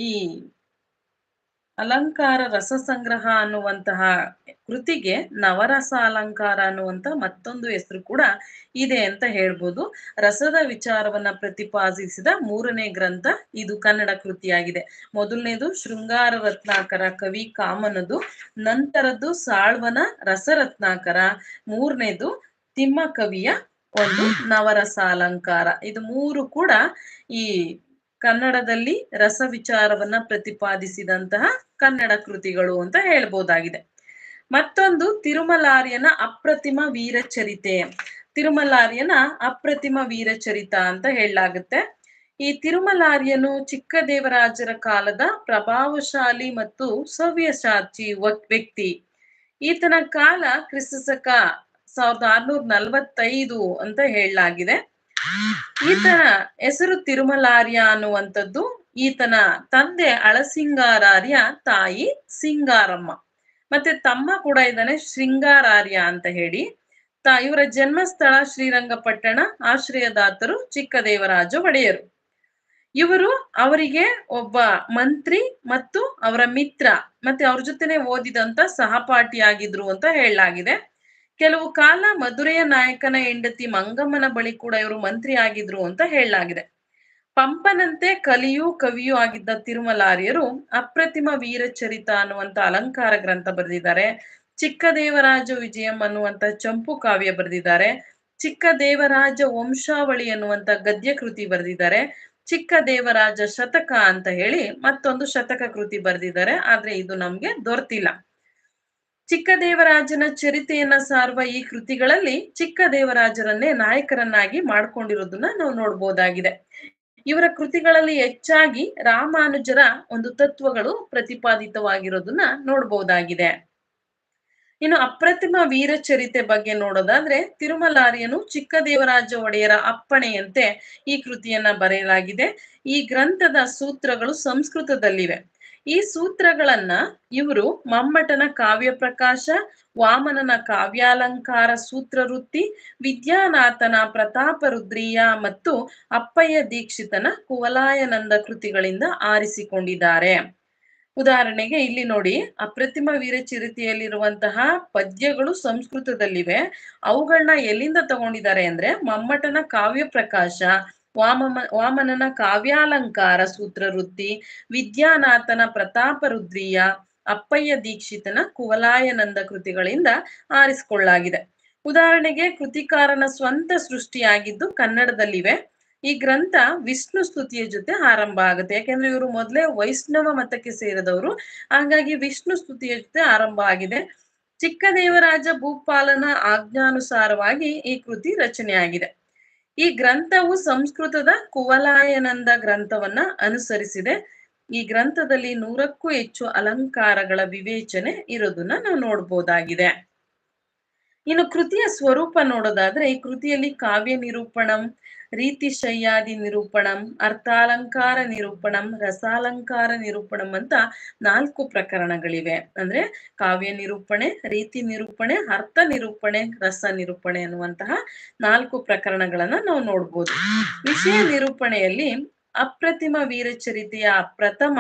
ಈ ಅಲಂಕಾರ ರಸ ಸಂಗ್ರಹ ಅನ್ನುವಂತಹ ಕೃತಿಗೆ ನವರಸ ಅಲಂಕಾರ ಅನ್ನುವಂತ ಮತ್ತೊಂದು ಹೆಸರು ಕೂಡ ಇದೆ ಅಂತ ಹೇಳ್ಬೋದು. ರಸದ ವಿಚಾರವನ್ನ ಪ್ರತಿಪಾದಿಸಿದ ಮೂರನೇ ಗ್ರಂಥ ಇದು ಕನ್ನಡ ಕೃತಿಯಾಗಿದೆ. ಮೊದಲನೇದು ಶೃಂಗಾರ ರತ್ನಾಕರ ಕವಿ ಕಾಮನದು, ನಂತರದ್ದು ಸಾಳ್ವನ ರಸರತ್ನಾಕರ, ಮೂರನೇದು ತಿಮ್ಮ ಕವಿಯ ಒಂದು ನವರಸ ಅಲಂಕಾರ ಇದು ಮೂರು ಕೂಡ ಈ ಕನ್ನಡದಲ್ಲಿ ರಸ ವಿಚಾರವನ್ನ ಪ್ರತಿಪಾದಿಸಿದಂತಹ ಕನ್ನಡ ಕೃತಿಗಳು ಅಂತ ಹೇಳ್ಬೋದಾಗಿದೆ. ಮತ್ತೊಂದು ತಿರುಮಲಾರ್ಯನ ಅಪ್ರತಿಮ ವೀರಚರಿತೆ. ತಿರುಮಲಾರ್ಯನ ಅಪ್ರತಿಮ ವೀರಚರಿತ ಅಂತ ಹೇಳಲಾಗುತ್ತೆ. ಈ ತಿರುಮಲಾರ್ಯನು ಚಿಕ್ಕದೇವರಾಜರ ಕಾಲದ ಪ್ರಭಾವಶಾಲಿ ಮತ್ತು ಸವ್ಯಸಾಚಿ ವ್ಯಕ್ತಿ. ಈತನ ಕಾಲ ಕ್ರಿಸ್ತಸಕ ಸಾವಿರದ ಆರ್ನೂರ ನಲವತ್ತೈದು ಅಂತ ಹೇಳಲಾಗಿದೆ. ಈತನ ಹೆಸರು ತಿರುಮಲಾರ್ಯ ಅನ್ನುವಂಥದ್ದು ಈತನ ತಂದೆ ಅಳಸಿಂಗಾರಾರ್ಯ, ತಾಯಿ ಸಿಂಗಾರಮ್ಮ. ಮತ್ತೆ ತಮ್ಮ ಕೂಡ ಇದ್ದಾನೆ ಶೃಂಗಾರಾರ್ಯ ಅಂತ ಹೇಳಿ. ತ ಇವರ ಜನ್ಮಸ್ಥಳ ಶ್ರೀರಂಗಪಟ್ಟಣ, ಆಶ್ರಯದಾತರು ಚಿಕ್ಕದೇವರಾಜ ಒಡೆಯರು. ಇವರು ಅವರಿಗೆ ಒಬ್ಬ ಮಂತ್ರಿ ಮತ್ತು ಅವರ ಮಿತ್ರ, ಮತ್ತೆ ಅವ್ರ ಜೊತೆನೆ ಓದಿದಂತ ಸಹಪಾಠಿಯಾಗಿದ್ರು ಅಂತ ಹೇಳಲಾಗಿದೆ. ಕೆಲವು ಕಾಲ ಮಧುರೆಯ ನಾಯಕನ ಹೆಂಡತಿ ಮಂಗಮ್ಮನ ಬಳಿ ಕೂಡ ಇವರು ಮಂತ್ರಿ ಆಗಿದ್ರು ಅಂತ ಹೇಳಲಾಗಿದೆ. ಪಂಪನಂತೆ ಕಲಿಯೂ ಕವಿಯೂ ಆಗಿದ್ದ ತಿರುಮಲಾರ್ಯರು ಅಪ್ರತಿಮ ವೀರಚರಿತ ಅನ್ನುವಂತ ಅಲಂಕಾರ ಗ್ರಂಥ ಬರೆದಿದ್ದಾರೆ. ಚಿಕ್ಕದೇವರಾಜ ವಿಜಯಂ ಅನ್ನುವಂತ ಚಂಪು ಕಾವ್ಯ ಬರೆದಿದ್ದಾರೆ. ಚಿಕ್ಕದೇವರಾಜ ವಂಶಾವಳಿ ಅನ್ನುವಂತ ಗದ್ಯ ಕೃತಿ ಬರೆದಿದ್ದಾರೆ. ಚಿಕ್ಕ ದೇವರಾಜ ಶತಕ ಅಂತ ಹೇಳಿ ಮತ್ತೊಂದು ಶತಕ ಕೃತಿ ಬರೆದಿದ್ದಾರೆ. ಆದ್ರೆ ಇದು ನಮ್ಗೆ ದೊರೆತಿಲ್ಲ. ಚಿಕ್ಕದೇವರಾಜನ ಚರಿತೆಯನ್ನ ಸಾರುವ ಈ ಕೃತಿಗಳಲ್ಲಿ ಚಿಕ್ಕದೇವರಾಜರನ್ನೇ ನಾಯಕರನ್ನಾಗಿ ಮಾಡ್ಕೊಂಡಿರೋದನ್ನ ನಾವು ನೋಡ್ಬೋದಾಗಿದೆ. ಇವರ ಕೃತಿಗಳಲ್ಲಿ ಹೆಚ್ಚಾಗಿ ರಾಮಾನುಜರ ಒಂದು ತತ್ವಗಳು ಪ್ರತಿಪಾದಿತವಾಗಿರೋದನ್ನ ನೋಡ್ಬೋದಾಗಿದೆ. ಇನ್ನು ಅಪ್ರತಿಮ ವೀರಚರಿತೆ ಬಗ್ಗೆ ನೋಡೋದಾದ್ರೆ ತಿರುಮಲಾರಿಯನು ಚಿಕ್ಕದೇವರಾಜ ಒಡೆಯರ ಅಪ್ಪಣೆಯಂತೆ ಈ ಕೃತಿಯನ್ನ ಬರೆಯಲಾಗಿದೆ. ಈ ಗ್ರಂಥದ ಸೂತ್ರಗಳು ಸಂಸ್ಕೃತದಲ್ಲಿವೆ. ಈ ಸೂತ್ರಗಳನ್ನ ಇವರು ಮಮ್ಮಟನ ಕಾವ್ಯ ಪ್ರಕಾಶ, ವಾಮನನ ಕಾವ್ಯಾಲಂಕಾರ ಸೂತ್ರ ವೃತ್ತಿ, ವಿದ್ಯಾನಾಥನ ಪ್ರತಾಪ ರುದ್ರಿಯ ಮತ್ತು ಅಪ್ಪಯ್ಯ ದೀಕ್ಷಿತನ ಕುವಲಾಯನಂದ ಕೃತಿಗಳಿಂದ ಆರಿಸಿಕೊಂಡಿದ್ದಾರೆ. ಉದಾಹರಣೆಗೆ ಇಲ್ಲಿ ನೋಡಿ, ಅಪ್ರತಿಮ ವೀರಚರಿತೆಯಲ್ಲಿರುವಂತಹ ಪದ್ಯಗಳು ಸಂಸ್ಕೃತದಲ್ಲಿವೆ. ಅವುಗಳನ್ನ ಎಲ್ಲಿಂದ ತಗೊಂಡಿದ್ದಾರೆ ಅಂದ್ರೆ ಮಮ್ಮಟನ ಕಾವ್ಯ ಪ್ರಕಾಶ ವಾಮ ವಾಮನನ ಕಾವ್ಯಾಲಂಕಾರ ಸೂತ್ರ ವೃತ್ತಿ ವಿದ್ಯಾನಾಥನ ಪ್ರತಾಪ ರುದ್ರಿಯ, ಅಪ್ಪಯ್ಯ ದೀಕ್ಷಿತನ ಕುವಲಾಯನಂದ ಕೃತಿಗಳಿಂದ ಆರಿಸಿಕೊಳ್ಳಲಾಗಿದೆ. ಉದಾಹರಣೆಗೆ ಕೃತಿಕಾರನ ಸ್ವಂತ ಸೃಷ್ಟಿಯಾಗಿದ್ದು ಕನ್ನಡದಲ್ಲಿವೆ. ಈ ಗ್ರಂಥ ವಿಷ್ಣು ಸ್ತುತಿಯ ಜೊತೆ ಆರಂಭ ಆಗುತ್ತೆ. ಯಾಕೆಂದ್ರೆ ಇವರು ಮೊದಲೇ ವೈಷ್ಣವ ಮತಕ್ಕೆ ಸೇರಿದವರು. ಹಾಗಾಗಿ ವಿಷ್ಣು ಸ್ತುತಿಯ ಜೊತೆ ಆರಂಭ ಆಗಿದೆ. ಚಿಕ್ಕದೇವರಾಜ ಭೂಪಾಲನ ಆಜ್ಞಾನುಸಾರವಾಗಿ ಈ ಕೃತಿ ರಚನೆಯಾಗಿದೆ. ಈ ಗ್ರಂಥವು ಸಂಸ್ಕೃತದ ಕುವಲಾಯನಂದ ಗ್ರಂಥವನ್ನ ಅನುಸರಿಸಿದೆ. ಈ ಗ್ರಂಥದಲ್ಲಿ ನೂರಕ್ಕೂ ಹೆಚ್ಚು ಅಲಂಕಾರಗಳ ವಿವೇಚನೆ ಇರೋದನ್ನ ನಾವು ನೋಡ್ಬೋದಾಗಿದೆ. ಇನ್ನು ಕೃತಿಯ ಸ್ವರೂಪ ನೋಡೋದಾದ್ರೆ ಈ ಕೃತಿಯಲ್ಲಿ ಕಾವ್ಯ ನಿರೂಪಣಂ, ರೀತಿ ಶಯ್ಯಾದಿ ನಿರೂಪಣಂ, ಅರ್ಥಾಲಂಕಾರ ನಿರೂಪಣಂ, ರಸಾಲಂಕಾರ ನಿರೂಪಣಂ ಅಂತ ನಾಲ್ಕು ಪ್ರಕರಣಗಳಿವೆ. ಅಂದ್ರೆ ಕಾವ್ಯ ನಿರೂಪಣೆ, ರೀತಿ ನಿರೂಪಣೆ, ಅರ್ಥ ನಿರೂಪಣೆ, ರಸ ನಿರೂಪಣೆ ಅನ್ನುವಂತಹ ನಾಲ್ಕು ಪ್ರಕರಣಗಳನ್ನ ನಾವು ನೋಡ್ಬೋದು. ವಿಷಯ ನಿರೂಪಣೆಯಲ್ಲಿ ಅಪ್ರತಿಮ ವೀರಚರಿತೆಯ ಪ್ರಥಮ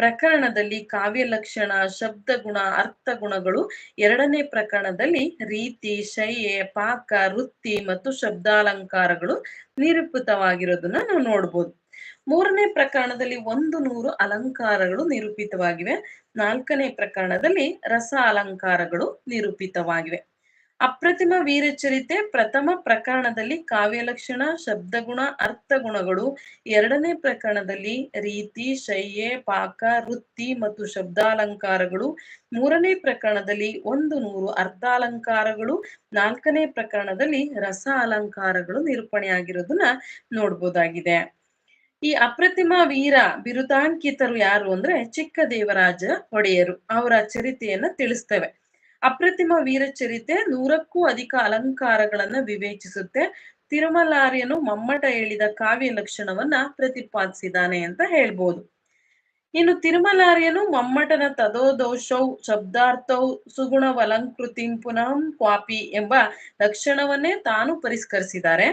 ಪ್ರಕರಣದಲ್ಲಿ ಕಾವ್ಯ ಲಕ್ಷಣ, ಶಬ್ದ ಗುಣ, ಅರ್ಥ ಗುಣಗಳು ಎರಡನೇ ಪ್ರಕರಣದಲ್ಲಿ ರೀತಿ, ಶೈಯೆ, ಪಾಕ, ವೃತ್ತಿ ಮತ್ತು ಶಬ್ದಾಲಂಕಾರಗಳು ನಿರೂಪಿತವಾಗಿರೋದನ್ನ ನಾವು ನೋಡ್ಬೋದು. ಮೂರನೇ ಪ್ರಕರಣದಲ್ಲಿ ಒಂದು ನೂರು ಅಲಂಕಾರಗಳು ನಿರೂಪಿತವಾಗಿವೆ. ನಾಲ್ಕನೇ ಪ್ರಕರಣದಲ್ಲಿ ರಸ ಅಲಂಕಾರಗಳು ನಿರೂಪಿತವಾಗಿವೆ. ಅಪ್ರತಿಮ ವೀರಚರಿತೆ ಪ್ರಥಮ ಪ್ರಕರಣದಲ್ಲಿ ಕಾವ್ಯಲಕ್ಷಣ, ಶಬ್ದಗುಣ, ಅರ್ಥಗುಣಗಳು. ಎರಡನೇ ಪ್ರಕರಣದಲ್ಲಿ ರೀತಿ ಶಯ್ಯೆ ಪಾಕ, ವೃತ್ತಿ ಮತ್ತು ಶಬ್ದಾಲಂಕಾರಗಳು. ಮೂರನೇ ಪ್ರಕರಣದಲ್ಲಿ ಒಂದು ನೂರು ಅರ್ಥಾಲಂಕಾರಗಳು ನಾಲ್ಕನೇ ಪ್ರಕರಣದಲ್ಲಿ ರಸ ಅಲಂಕಾರಗಳು ನಿರೂಪಣೆಯಾಗಿರೋದನ್ನ ನೋಡ್ಬೋದಾಗಿದೆ. ಈ ಅಪ್ರತಿಮ ವೀರ ಬಿರುದಾಂಕಿತರು ಯಾರು ಅಂದ್ರೆ ಚಿಕ್ಕ ದೇವರಾಜ ಒಡೆಯರು. ಅವರ ಚರಿತೆಯನ್ನ ತಿಳಿಸ್ತೇವೆ. ಅಪ್ರತಿಮ ವೀರಚರಿತೆ ನೂರಕ್ಕೂ ಅಧಿಕ ಅಲಂಕಾರಗಳನ್ನ ವಿವೇಚಿಸುತ್ತೆ. ತಿರುಮಲಾರ್ಯನು ಮಮ್ಮಟ ಹೇಳಿದ ಕಾವ್ಯ ಲಕ್ಷಣವನ್ನ ಪ್ರತಿಪಾದಿಸಿದಾನೆ ಅಂತ ಹೇಳ್ಬೋದು. ಇನ್ನು ತಿರುಮಲಾರ್ಯನು ಮಮ್ಮಟನ ತದೋದೋಷೌ ಶಬ್ದಾರ್ಥೌ ಸುಗುಣವಲಂಕೃತಿ ಪುನಃ ಕ್ವಾಪಿ ಎಂಬ ಲಕ್ಷಣವನ್ನೇ ತಾನು ಪರಿಷ್ಕರಿಸಿದ್ದಾರೆ.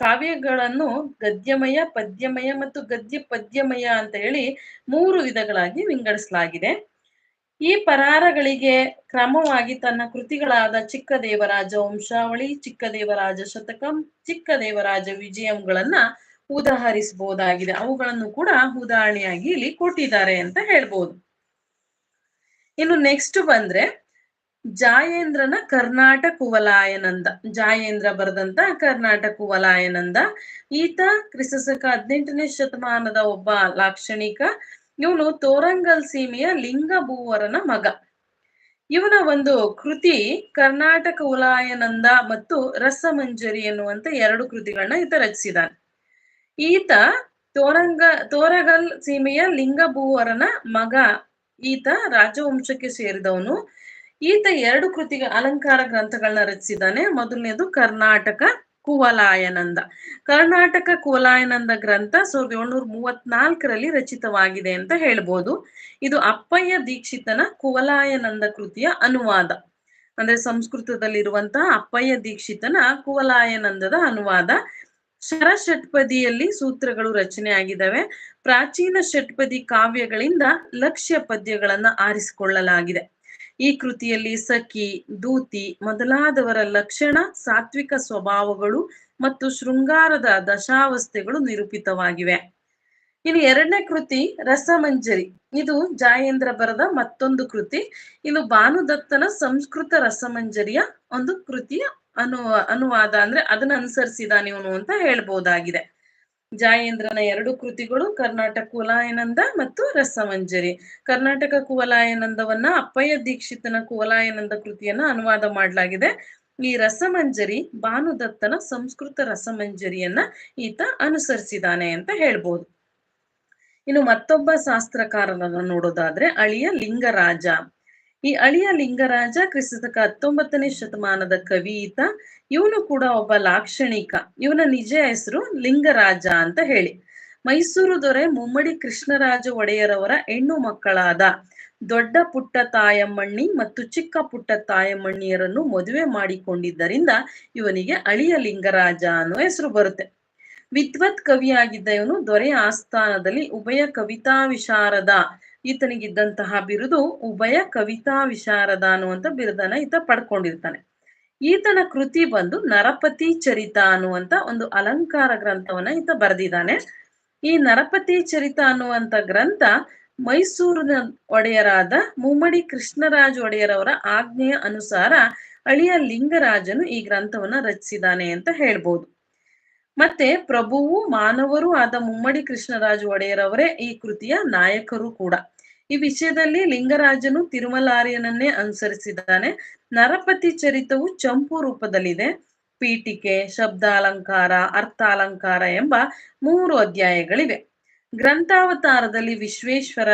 ಕಾವ್ಯಗಳನ್ನು ಗದ್ಯಮಯ, ಪದ್ಯಮಯ ಮತ್ತು ಗದ್ಯ ಪದ್ಯಮಯ ಅಂತ ಹೇಳಿ ಮೂರು ವಿಧಗಳಾಗಿ ವಿಂಗಡಿಸಲಾಗಿದೆ. ಈ ಪರಾರಗಳಿಗೆ ಕ್ರಮವಾಗಿ ತನ್ನ ಕೃತಿಗಳಾದ ಚಿಕ್ಕ ದೇವರಾಜ ವಂಶಾವಳಿ ಚಿಕ್ಕ ದೇವರಾಜ ಶತಕಂ ಚಿಕ್ಕ ದೇವರಾಜ ವಿಜಯಂಗಳನ್ನ ಉದಾಹರಿಸಬಹುದಾಗಿದೆ. ಅವುಗಳನ್ನು ಕೂಡ ಉದಾಹರಣೆಯಾಗಿ ಇಲ್ಲಿ ಕೊಟ್ಟಿದ್ದಾರೆ ಅಂತ ಹೇಳ್ಬೋದು. ಇನ್ನು ನೆಕ್ಸ್ಟ್ ಬಂದ್ರೆ ಜಾಯೇಂದ್ರನ ಕರ್ನಾಟಕ ಕುವಲಾಯನಂದ ಜಾಯೇಂದ್ರ ಬರೆದಂತ ಕರ್ನಾಟಕ ಕುವಲಾಯನಂದ ಈತ ಕ್ರಿಸ್ತಕ ಹದಿನೆಂಟನೇ ಶತಮಾನದ ಒಬ್ಬ ಲಾಕ್ಷಣಿಕ ಇವನು ತೋರಂಗಲ್ ಸೀಮೆಯ ಲಿಂಗಭೂವರನ ಮಗ. ಇವನ ಒಂದು ಕೃತಿ ಕರ್ನಾಟಕ ಉಲಾಯನಂದ ಮತ್ತು ರಸಮಂಜರಿ ಎನ್ನುವಂತ ಎರಡು ಕೃತಿಗಳನ್ನ ಈತ ರಚಿಸಿದಾನೆ. ಈತ ತೋರಂಗ, ತೋರಗಲ್ ಸೀಮೆಯ ಲಿಂಗಭೂವರನ ಮಗ ಈತ ರಾಜವಂಶಕ್ಕೆ ಸೇರಿದವನು. ಈತ ಎರಡು ಕೃತಿಗಳ ಅಲಂಕಾರ ಗ್ರಂಥಗಳನ್ನ ರಚಿಸಿದ್ದಾನೆ ಮೊದಲನೇದು ಕರ್ನಾಟಕ ಕುವಲಾಯನಂದ. ಕರ್ನಾಟಕ ಕುವಲಾಯನಂದ ಗ್ರಂಥ ಸಾವಿರದ ಏಳ್ನೂರ ಮೂವತ್ನಾಲ್ಕರಲ್ಲಿ ರಚಿತವಾಗಿದೆ ಅಂತ ಹೇಳ್ಬೋದು. ಇದು ಅಪ್ಪಯ್ಯ ದೀಕ್ಷಿತನ ಕುವಲಾಯನಂದ ಕೃತಿಯ ಅನುವಾದ. ಅಂದ್ರೆ ಸಂಸ್ಕೃತದಲ್ಲಿರುವಂತಹ ಅಪ್ಪಯ್ಯ ದೀಕ್ಷಿತನ ಕುವಲಾಯನಂದದ ಅನುವಾದ. ಶರ ಷಟ್ಪದಿಯಲ್ಲಿ ಸೂತ್ರಗಳು ರಚನೆ ಆಗಿದ್ದಾವೆ. ಪ್ರಾಚೀನ ಷಟ್ಪದಿ ಕಾವ್ಯಗಳಿಂದ ಲಕ್ಷ್ಯ ಪದ್ಯಗಳನ್ನ ಆರಿಸಿಕೊಳ್ಳಲಾಗಿದೆ. ಈ ಕೃತಿಯಲ್ಲಿ ಸಖಿ, ದೂತಿ ಮೊದಲಾದವರ ಲಕ್ಷಣ, ಸಾತ್ವಿಕ ಸ್ವಭಾವಗಳು ಮತ್ತು ಶೃಂಗಾರದ ದಶಾವಸ್ಥೆಗಳು ನಿರೂಪಿತವಾಗಿವೆ. ಇನ್ನು ಎರಡನೇ ಕೃತಿ ರಸಮಂಜರಿ. ಇದು ಜಾಯೇಂದ್ರ ಬರದ ಮತ್ತೊಂದು ಕೃತಿ. ಇದು ಭಾನುದತ್ತನ ಸಂಸ್ಕೃತ ರಸಮಂಜರಿಯ ಒಂದು ಕೃತಿಯ ಅನು, ಅನುವಾದ ಅಂದ್ರೆ ಅದನ್ನ ಅನುಸರಿಸಿದ ಇವನು ಅಂತ ಹೇಳ್ಬಹುದಾಗಿದೆ ಜಾಯೇಂದ್ರನ ಎರಡು ಕೃತಿಗಳು, ಕರ್ನಾಟಕ ಕುವಲಾಯನಂದ ಮತ್ತು ರಸಮಂಜರಿ ಕರ್ನಾಟಕ ಕುವಲಾಯನಂದವನ್ನ ಅಪ್ಪಯ್ಯ ದೀಕ್ಷಿತನ ಕುವಲಾಯನಂದ ಕೃತಿಯನ್ನ ಅನುವಾದ ಮಾಡಲಾಗಿದೆ. ಈ ರಸಮಂಜರಿ, ಭಾನುದತ್ತನ ಸಂಸ್ಕೃತ ರಸಮಂಜರಿಯನ್ನ ಈತ ಅನುಸರಿಸಿದಾನೆ ಅಂತ ಹೇಳ್ಬೋದು. ಇನ್ನು ಮತ್ತೊಬ್ಬ ಶಾಸ್ತ್ರಕಾರರನ್ನ ನೋಡೋದಾದ್ರೆ ಅಳಿಯ ಲಿಂಗರಾಜ. ಈ ಅಳಿಯ ಲಿಂಗರಾಜ ಕ್ರಿಸ್ತಕ ಹತ್ತೊಂಬತ್ತನೇ ಶತಮಾನದ ಕವಿ ಈತ ಇವನು ಕೂಡ ಒಬ್ಬ ಲಾಕ್ಷಣಿಕ. ಇವನ ನಿಜ ಹೆಸರು ಲಿಂಗರಾಜ ಅಂತ ಹೇಳಿ. ಮೈಸೂರು ದೊರೆ ಮುಮ್ಮಡಿ ಕೃಷ್ಣರಾಜ ಒಡೆಯರವರ ಹೆಣ್ಣು ಮಕ್ಕಳಾದ ದೊಡ್ಡ ಪುಟ್ಟ ತಾಯಮ್ಮಣ್ಣಿ ಮತ್ತು ಚಿಕ್ಕ ಪುಟ್ಟ ತಾಯಮ್ಮಣ್ಣಿಯರನ್ನು ಮದುವೆ ಮಾಡಿಕೊಂಡಿದ್ದರಿಂದ ಇವನಿಗೆ ಅಳಿಯ ಲಿಂಗರಾಜ ಅನ್ನೋ ಹೆಸರು ಬರುತ್ತೆ. ವಿದ್ವತ್ ಕವಿಯಾಗಿದ್ದ ಇವನು ದೊರೆ ಆಸ್ಥಾನದಲ್ಲಿ ಉಭಯ ಕವಿತಾ ವಿಶಾರದ ಈತನಿಗಿದ್ದಂತಹ ಬಿರುದು ಉಭಯ ಕವಿತಾ ವಿಶಾರದ ಅನ್ನುವಂಥ ಬಿರುದನ್ನ ಈತ ಪಡ್ಕೊಂಡಿರ್ತಾನೆ. ಈತನ ಕೃತಿ ಬಂದು ನರಪತಿ ಚರಿತ ಅನ್ನುವಂತ ಒಂದು ಅಲಂಕಾರ ಗ್ರಂಥವನ್ನ ಈತ ಬರೆದಿದ್ದಾನೆ. ಈ ನರಪತಿ ಚರಿತ ಅನ್ನುವಂತ ಗ್ರಂಥ ಮೈಸೂರಿನ ಒಡೆಯರಾದ ಮುಮ್ಮಡಿ ಕೃಷ್ಣರಾಜ ಒಡೆಯರವರ ಆಜ್ಞೆಯ ಅನುಸಾರ ಅಳಿಯ ಲಿಂಗರಾಜನು ಈ ಗ್ರಂಥವನ್ನ ರಚಿಸಿದಾನೆ ಅಂತ ಹೇಳ್ಬೋದು. ಮತ್ತೆ ಪ್ರಭುವು ಮಾನವರು ಆದ ಮುಮ್ಮಡಿ ಕೃಷ್ಣರಾಜು ಒಡೆಯರ್ ಅವರೇ ಈ ಕೃತಿಯ ನಾಯಕರು ಕೂಡ. ಈ ವಿಷಯದಲ್ಲಿ ಲಿಂಗರಾಜನು ತಿರುಮಲಾರ್ಯನನ್ನೇ ಅನುಸರಿಸಿದ್ದಾನೆ. ನರಪತಿ ಚರಿತವು ಚಂಪು ರೂಪದಲ್ಲಿದೆ. ಪೀಠಿಕೆ, ಶಬ್ದಾಲಂಕಾರ, ಅರ್ಥಾಲಂಕಾರ ಎಂಬ ಮೂರು ಅಧ್ಯಾಯಗಳಿವೆ. ಗ್ರಂಥಾವತಾರದಲ್ಲಿ ವಿಶ್ವೇಶ್ವರ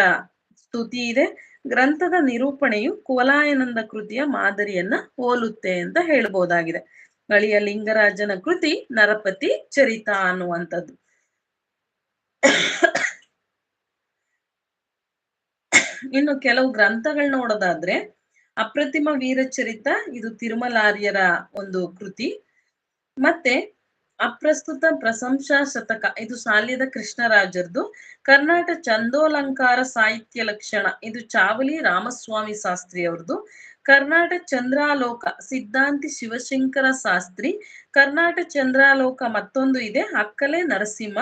ಸ್ತುತಿ ಇದೆ. ಗ್ರಂಥದ ನಿರೂಪಣೆಯು ಕೋಲಾಯನಂದ ಕೃತಿಯ ಮಾದರಿಯನ್ನ ಹೋಲುತ್ತೆ ಅಂತ ಹೇಳ್ಬೋದಾಗಿದೆ. ಅಳಿಯ ಲಿಂಗರಾಜನ ಕೃತಿ ನರಪತಿ ಚರಿತ ಅನ್ನುವಂಥದ್ದು. ಇನ್ನು ಕೆಲವು ಗ್ರಂಥಗಳು ನೋಡೋದಾದ್ರೆ ಅಪ್ರತಿಮ ವೀರಚರಿತ ಇದು ತಿರುಮಲಾರ್ಯರ ಒಂದು ಕೃತಿ. ಮತ್ತೆ ಅಪ್ರಸ್ತುತ ಪ್ರಶಂಸಾ ಶತಕ, ಇದು ಸಾಲ್ಯದ ಕೃಷ್ಣರಾಜರದು. ಕರ್ನಾಟಕ ಚಂದೋಲಂಕಾರ ಸಾಹಿತ್ಯ ಲಕ್ಷಣ, ಇದು ಚಾವಲಿ ರಾಮಸ್ವಾಮಿ ಶಾಸ್ತ್ರಿ ಅವ್ರದ್ದು ಕರ್ನಾಟಕ ಚಂದ್ರಾಲೋಕ, ಸಿದ್ಧಾಂತಿ ಶಿವಶಂಕರ ಶಾಸ್ತ್ರಿ, ಕರ್ನಾಟಕ ಚಂದ್ರಾಲೋಕ ಮತ್ತೊಂದು ಇದೆ, ಅಕ್ಕಲೆ ನರಸಿಂಹ.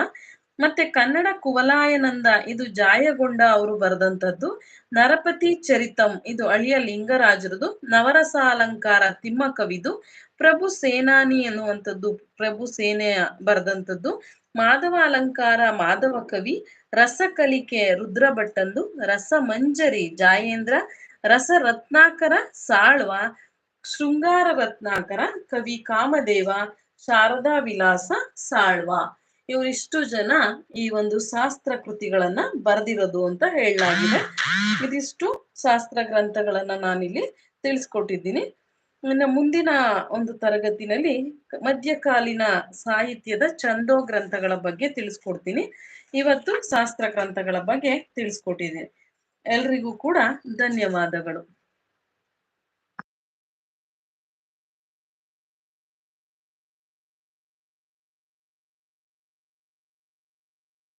ಮತ್ತೆ ಕನ್ನಡ ಕುವಲಾಯನಂದ, ಇದು ಜಾಯಗೊಂಡ ಅವರು ಬರೆದಂತದ್ದು ನರಪತಿ ಚರಿತಂ, ಇದು ಅಳಿಯ ಲಿಂಗರಾಜರದು ನವರಸ ಅಲಂಕಾರ ತಿಮ್ಮ ಕವಿದು ಪ್ರಭು ಸೇನಾನಿ ಎನ್ನುವಂಥದ್ದು, ಪ್ರಭು ಸೇನೆ ಬರೆದಂಥದ್ದು ಮಾಧವ ಅಲಂಕಾರ ಮಾಧವ ಕವಿ ರಸಕಲಿಕೆ ರುದ್ರ ಭಟ್ಟಂದು ರಸ ಮಂಜರಿ ಜಾಯೇಂದ್ರ ರಸ ರತ್ನಾಕರ ಸಾಳ್ವ, ಶೃಂಗಾರ ರತ್ನಾಕರ, ಕವಿ ಕಾಮದೇವ, ಶಾರದಾ ವಿಲಾಸ ಸಾಳ್ವ. ಇವರಿಷ್ಟು ಜನ ಈ ಒಂದು ಶಾಸ್ತ್ರ ಕೃತಿಗಳನ್ನ ಬರೆದಿರೋದು ಅಂತ ಹೇಳಲಾಗಿದೆ. ಇದಿಷ್ಟು ಶಾಸ್ತ್ರ ಗ್ರಂಥಗಳನ್ನ ನಾನಿಲ್ಲಿ ತಿಳಿಸ್ಕೊಟ್ಟಿದ್ದೀನಿ. ಇನ್ನ ಮುಂದಿನ ಒಂದು ತರಗತಿನಲ್ಲಿ ಮಧ್ಯಕಾಲೀನ ಸಾಹಿತ್ಯದ ಚಂದೋ ಗ್ರಂಥಗಳ ಬಗ್ಗೆ ತಿಳಿಸ್ಕೊಡ್ತೀನಿ. ಇವತ್ತು ಶಾಸ್ತ್ರ ಗ್ರಂಥಗಳ ಬಗ್ಗೆ ತಿಳಿಸ್ಕೊಟ್ಟಿದ್ದೀನಿ. ಎಲ್ರಿಗೂ ಕೂಡ ಧನ್ಯವಾದಗಳು.